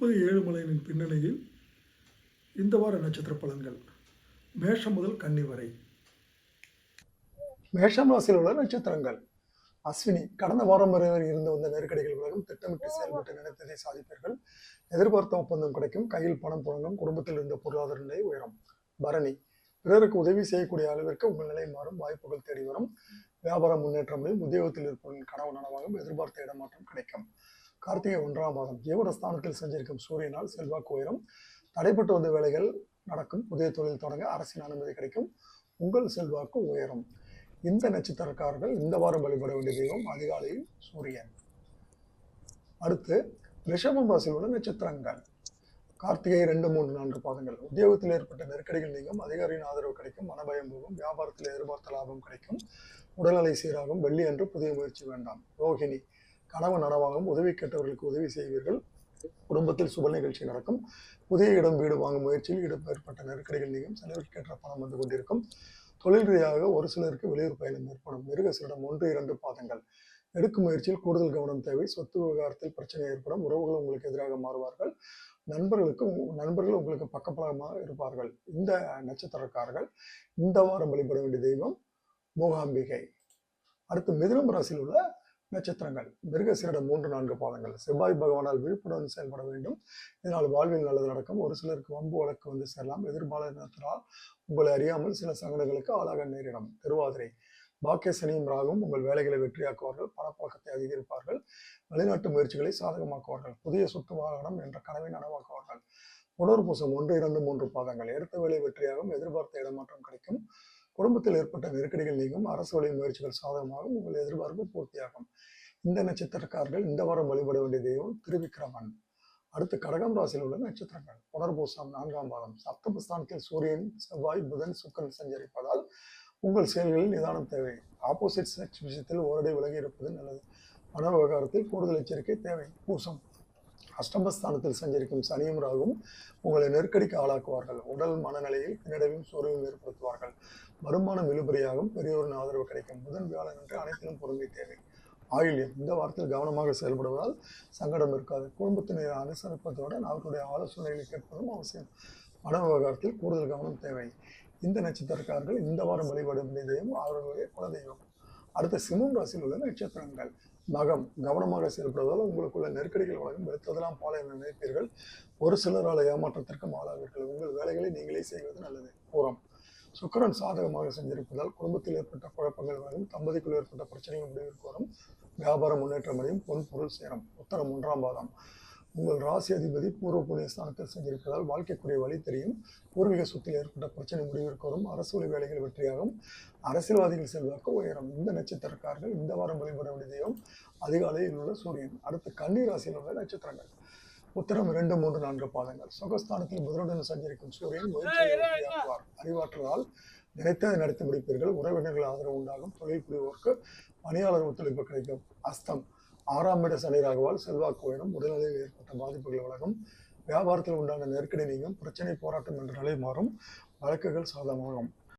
முப்பது ஏழுமலையின் பின்னணியில் இந்த வார நட்சத்திர பலன்கள். மேஷம் முதல் கன்னி வரை. மேஷம் ராசியில் உள்ள நட்சத்திரங்கள். அஸ்வினி கடந்த வாரம் வரை இருந்து வந்த நெருக்கடிகள் விலகும் திட்டமிட்டு செயல்பட்டு நினைத்ததை சாதிப்பீர்கள். எதிர்பார்த்த ஒப்பந்தம் கிடைக்கும். கையில் பணம் புழங்கும். குடும்பத்தில் இருந்த பொருளாதார நிலை உயரும். பரணி பிறருக்கு உதவி செய்யக்கூடிய அளவிற்கு உங்கள் நிலை மாறும் வாய்ப்புகள் தேடி வரும். வியாபார முன்னேற்றங்களில் உத்தியோகத்தில் இருப்பவரின் கனவு நனவாகும் எதிர்பார்த்த இடமாற்றம் கிடைக்கும். கார்த்திகை ஒன்றாம் மாதம் ஜீவன ஸ்தானத்தில் செஞ்சிருக்கும் சூரியனால் செல்வாக்கு உயரும். தடைப்பட்டு வந்த வேலைகள் நடக்கும் புதிய தொழில் தொடங்க அரசின் அனுமதி கிடைக்கும் உங்கள் செல்வாக்கு உயரும். இந்த நட்சத்திரக்காரர்கள் இந்த வாரம் வழிபட வேண்டிய தெய்வம் அதிகாலையில் சூரியன். அடுத்து ரிஷபம் ராசியில் உள்ள நட்சத்திரங்கள். கார்த்திகை ரெண்டு மூன்று நான்கு பாதங்கள் உத்தியோகத்தில் ஏற்பட்ட நெருக்கடிகள் நீங்கும் அதிகாரியின் ஆதரவு கிடைக்கும் மனபயம் போகும் வியாபாரத்தில் எதிர்பார்த்த லாபம் கிடைக்கும் உடல்நிலை சீராகும் வெள்ளி என்று புதிய முயற்சி வேண்டாம். ரோஹிணி கனவு நனவாகும் உதவி கேட்டவர்களுக்கு உதவி செய்வீர்கள். குடும்பத்தில் சுப நிகழ்ச்சி நடக்கும். புதிய இடம் வீடு வாங்கும் முயற்சியில் இடம் ஏற்பட்ட நெருக்கடிகள் நீங்கும். செலவிற்கேற்ற பணம் வந்து கொண்டிருக்கும். தொழில் ரீதியாக ஒரு சிலருக்கு வெளியூர் பயணம் ஏற்படும். மிருகசிலிடம் ஒன்று இரண்டு பாதங்கள் எடுக்கும் முயற்சியில் கூடுதல் கவனம் தேவை. சொத்து விவகாரத்தில் பிரச்சனை ஏற்படும். உறவுகள் உங்களுக்கு எதிராக மாறுவார்கள். நண்பர்களுக்கும் நண்பர்கள் உங்களுக்கு பக்கபலமாக இருப்பார்கள். இந்த நட்சத்திரக்காரர்கள் இந்த வாரம் வழிபட வேண்டிய தெய்வம் மூகாம்பிகை. அடுத்து மிதுனம் ராசியில் உள்ள நட்சத்திரங்கள். மிருகசீரிடம் மூன்று நான்கு பாதங்கள். செவ்வாய் பகவானால் விழிப்புடன் செயல்பட வேண்டும். இதனால் வாழ்வில் நல்லது நடக்கும். ஒரு சிலருக்கு வம்பு வழக்கு வந்து சேரலாம். எதிர்பாலினத்தினால் உங்களை அறியாமல் சில சங்கடங்களுக்கு ஆளாக நேரிடும். திருவாதிரை பாக்கிய சனியும் ராகும் உங்கள் வேலைகளை வெற்றியாக்குவார்கள் பணப்பழக்கத்தை அதிகரிப்பார்கள் வெளிநாட்டு முயற்சிகளை சாதகமாக்குவார்கள் புதிய சொத்து வாகனம் என்ற கனவை நனவாக்குவார்கள். புனர்பூசம் ஒன்று இரண்டு மூன்று பாதங்கள் எடுத்த வேலை வெற்றியாகும் எதிர்பார்த்த இடமாற்றம் கிடைக்கும். குடும்பத்தில் ஏற்பட்ட நெருக்கடிகள் நீங்கும் அரசு வழி முயற்சிகள் சாதகமாகும் உங்கள் எதிர்பார்ப்பு பூர்த்தியாகும். இந்த நட்சத்திரக்காரர்கள் இந்த வாரம் வழிபட வேண்டிய தெய்வம் திருவிக்கிரமன். அடுத்து கடகம் ராசியில் உள்ள நட்சத்திரங்கள். புனர்பூசம் நான்காம் பாதம். சப்தமஸ்தானத்தில் சூரியன் செவ்வாய் புதன் சுக்கரன் சஞ்சரிப்பதால் உங்கள் செயல்களில் நிதானம் தேவை. ஆப்போசிட் செக்ஸ் விஷயத்தில் ஓரடி விலகி இருப்பது நல்லது. பண விவகாரத்தில் கூடுதல் எச்சரிக்கை தேவை. பூசம். அஷ்டமஸ்தானத்தில் சஞ்சரிக்கும் சனியும் ராகும் உங்களை நெருக்கடிக்கு ஆளாக்குவார்கள். உடல் மனநிலையில் பின்னடைவும் சோர்வையும் ஏற்படுத்துவார்கள். வருமானம் இழுபறியாகும். பெரியோரின் ஆதரவு கிடைக்கும். புதன் வியாழன் என்று அனைத்திலும் பொறுமை தேவை. ஆயுள்யம் இந்த வாரத்தில் கவனமாக செயல்படுவதால் சங்கடம் இருக்காது. குடும்பத்தினரை அனுசரிப்பதுடன் அவர்களுடைய ஆலோசனைகளை கேட்பதும் அவசியம். பண விவகாரத்தில் கூடுதல் கவனம் தேவை. இந்த நட்சத்திரக்காரர்கள் இந்த வாரம் வழிபாடு வேண்டிய தெய்வம் அவர்களுடைய குலதெய்வம். அடுத்த சிம்மம் ராசியில் உள்ள நட்சத்திரங்கள். மகம் கவனமாக செயல்படுவதால் உங்களுக்குள்ள நெருக்கடிகள் வழங்கும். வெறுத்ததெல்லாம் பாலை என நினைப்பீர்கள். ஒரு சிலரால் ஏமாற்றத்திற்கும் ஆளாவீர்கள். உங்கள் வேலைகளை நீங்களே செய்வது நல்லது. பூரம். சுக்கிரன் சாதகமாக செஞ்சிருப்பதால் குடும்பத்தில் ஏற்பட்ட குழப்பங்கள் வரும். தம்பதிக்குள் ஏற்பட்ட பிரச்சனைகள் முடிவிற்கு வரும். வியாபார முன்னேற்றம் அடையும். பொன் பொருள் சேரும். உத்தரம் ஒன்றாம் பாதம். உங்கள் ராசி அதிபதி பூர்வ புண்ணிய ஸ்தானத்தில் செஞ்சிருப்பதால் வாழ்க்கைக்குரிய வழி தெரியும். பூர்வீக சொத்தில் ஏற்பட்ட பிரச்சனை முடிவிற்கு வரும் அரசு வேலைகள் வெற்றியாகும். அரசியல்வாதிகள் செல்வாக்கு உயரும். இந்த நட்சத்திரக்காரர்கள் இந்த வாரம் வழிபட வேண்டிய தெய்வம் அதிகாலையில் உள்ள சூரியன். அடுத்து கன்னி ராசியில் உள்ள நட்சத்திரங்கள். உத்தரம் இரண்டு மூன்று நான்கு பாதங்கள். சுகஸ்தானத்தில் புதனுடன் சஞ்சரிக்கும் சூரியன் முயற்சியை வெற்றியாக்குவார் அறிவாற்றலால் நினைத்ததை நடத்தி முடிப்பீர்கள். உறவினர்கள் ஆதரவு உண்டாகும். தொழில் புரிவோருக்கு பணியாளர் ஒத்துழைப்பு கிடைக்கும். அஸ்தம். ஆறாம் இட சனி ராகுவால் செல்வாக்கு உயரும். உடல்நிலையில் ஏற்பட்ட பாதிப்புகள் விலகும் வியாபாரத்தில் உண்டான நெருக்கடி நீங்கும் பிரச்சனை போராட்டம் என்ற நிலை மாறும் வழக்குகள் சாதமாகும்